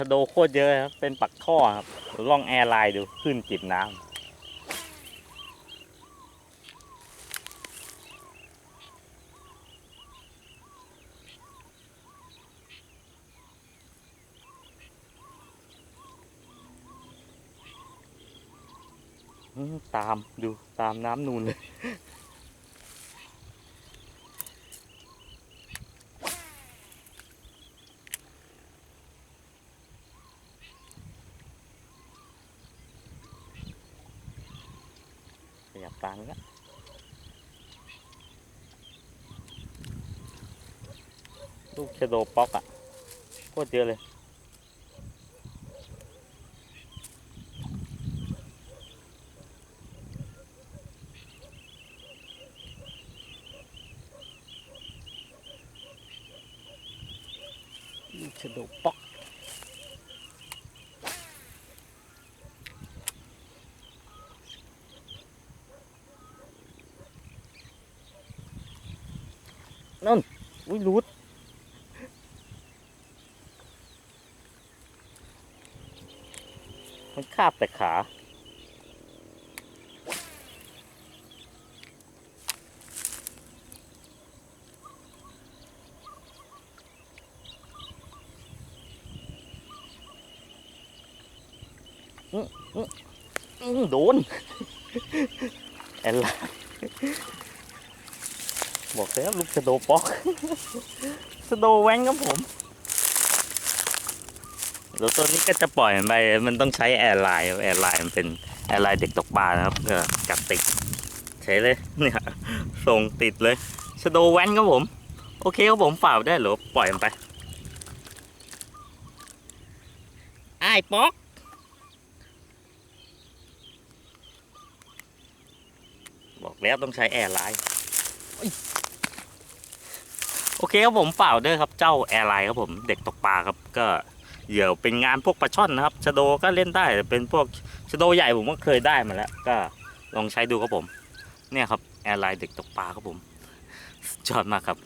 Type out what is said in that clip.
ชะโดโคตรเยอะครับ เป็นปักท่อครับลองแอร์ไลน์ดูขึ้นจิบน้ำตามดูตามน้ำนูนเลย ขยับตามนี้ลูกชะโดป๊อกอะโคตรเยอะเลยลูกชะโดป๊อก นั่น อุ้ยรูดมันคาบแต่ขาอื้ออื้ออื้อโดนแอนลา บอกแล้วลูกสะโดป๊อกสโดแว้งครับผมแล้วตัวนี้ก็จะปล่อยมันไป มันต้องใช้แอร์ไลน์แอร์ไลน์มันเป็นแอร์ไลน์เด็กตกปลานะครับก็กัดติดใช้เลยเนี่ยส่งติดเลยสโดแว้นครับผม โอเคครับผมฝ่าได้หรือปล่อยมันไปไอ้ป๊อกบอกแล้วต้องใช้แอร์ไลน์ โอเคครับผมเปล่าเด้วยครับเจ้าแอร์ไลน์ครับผมเด็กตกปลาครับก็เหยื่อเป็นงานพวกปลาช่อนนะครับชะโดก็เล่นได้แต่เป็นพวกชะโดใหญ่ผมก็เคยได้มาแล้ว ก็ลองใช้ดูครับผม เนี่ยครับแอร์ไลน์เด็กตกปลาครับผมจอดมากครับ